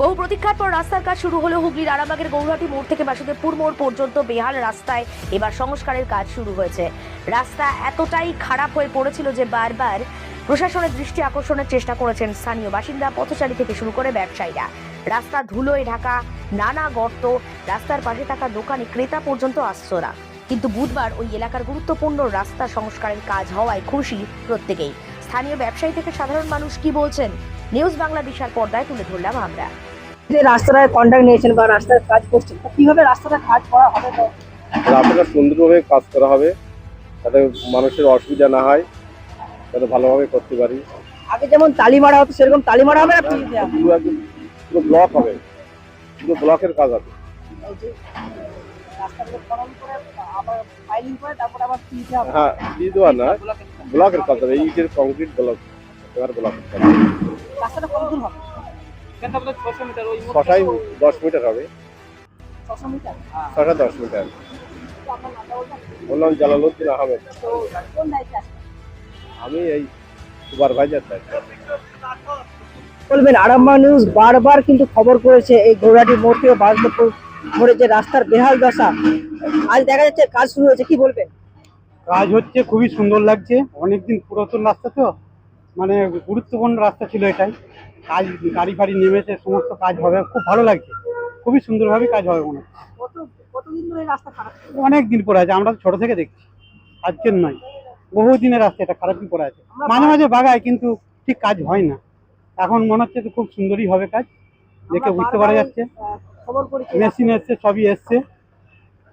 বহু প্রতীক্ষার পর রাস্তার কাজ শুরু হলো হুগলির আরামবাগের গৌরহাটি মোড় থেকে বাসুদেবপুর মোড় পর্যন্ত বেহাল রাস্তায় এবার সংস্কারের কাজ শুরু হয়েছে। রাস্তা এতটাই খারাপ হয়ে পড়েছিল যে বারবার প্রশাসনের দৃষ্টি আকর্ষণের চেষ্টা করেছেন স্থানীয় বাসিন্দা, পথচারী থেকে শুরু করে ব্যবসায়ীরা। রাস্তা ধুলোয় ঢাকা, নানা গর্ত, রাস্তার পাশে থাকা দোকানে ক্রেতা পর্যন্ত আসছ না। কিন্তু বুধবার ওই এলাকার গুরুত্বপূর্ণ রাস্তা সংস্কারের কাজ হওয়ায় খুশি প্রত্যেকেই। স্থানীয় ব্যবসায়ী থেকে সাধারণ মানুষ কি বলছেন? নিউজ বাংলাদেশের পর্দায় তুলে ধরলাম আমরা। যে রাস্তাটায় কন্ট্যাক্ট নিয়েছেন বা রাস্তার কাজ করছেন কীভাবে রাস্তাটা কাজ করা হবে রাস্তাটা সুন্দরভাবে কাজ করা হবে যাতে মানুষের অসুবিধা না হয় যাতে ভালোভাবে করতে পারি। আগে যেমন তালি মারা হতো সেরকম তালি মারা হবে না পিচ পুরো ব্লক হবে। পুরো ব্লকের কাজ হবে। হ্যাঁ দিয়ে দেওয়া না ব্লকের কাজ হবে। ইটের কংক্রিট ব্লক এবার ব্লকের কাজ রাস্তাটা কত দূর হবে? ছটায় দশ মিটার হবে। ছশো ছটা দশ মিটার? বললাম জালালউদ্দিন আহমেদ? আমি এই সুপারভাইজার বলবেন আরামবাগ নিউজ বারবার কিন্তু খবর করেছে এই গৌরাটি মোড় থেকে বাসদেবপুর মোড়ে যে রাস্তার বেহাল দশা। আজ দেখা যাচ্ছে কাজ শুরু হয়েছে কি বলবেন? কাজ হচ্ছে খুবই সুন্দর লাগছে। অনেকদিন পুরাতন রাস্তা তো। মানে গুরুত্বপূর্ণ রাস্তা ছিল এটাই। কাজ গাড়ি ফাড়ি নেমেছে সমস্ত কাজ হবে। খুব ভালো লাগছে। খুবই সুন্দরভাবে কাজ হবে মনে অনেক দিন পরে আছে। আমরা তো ছোট থেকে দেখছি। আজকের নয়। বহু দিনের রাস্তা এটা খারাপই পরে আছে। মাঝে মাঝে বাগায় কিন্তু ঠিক কাজ হয় না। এখন মনে হচ্ছে তো খুব সুন্দরই হবে কাজ। দেখে বুঝতে পারা যাচ্ছে। খবর মেশিন এসছে সবই এসছে।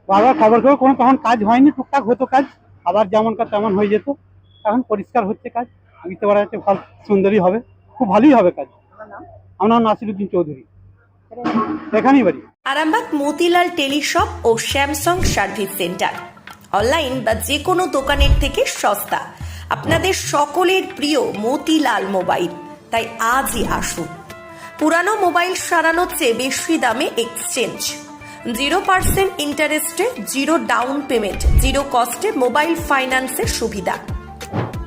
বারবার খবর করে কোনো তখন কাজ হয়নি। টুকটাক হতো কাজ। আবার যেমন কাজ তেমন হয়ে যেত। এখন পরিষ্কার হচ্ছে কাজ। বুঝতে পারা যাচ্ছে ভালো সুন্দরই হবে খুব ভালোই হবে কাজ। আমার নাম নাসিরুদ্দিন চৌধুরী। এখানেই বাড়ি। আরামবাগ মতিলাল টেলিশপ ও স্যামসাং সার্ভিস সেন্টার। অনলাইন বা যে কোনো দোকানের থেকে সস্তা। আপনাদের সকলের প্রিয় মতিলাল মোবাইল। তাই আজই আসুন। পুরানো মোবাইল সারানোর চেয়ে বেশি দামে এক্সচেঞ্জ জিরো পার্সেন্ট ইন্টারেস্টে জিরো ডাউন পেমেন্ট জিরো কস্টে মোবাইল ফাইন্যান্সের সুবিধা।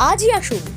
আজই আসুন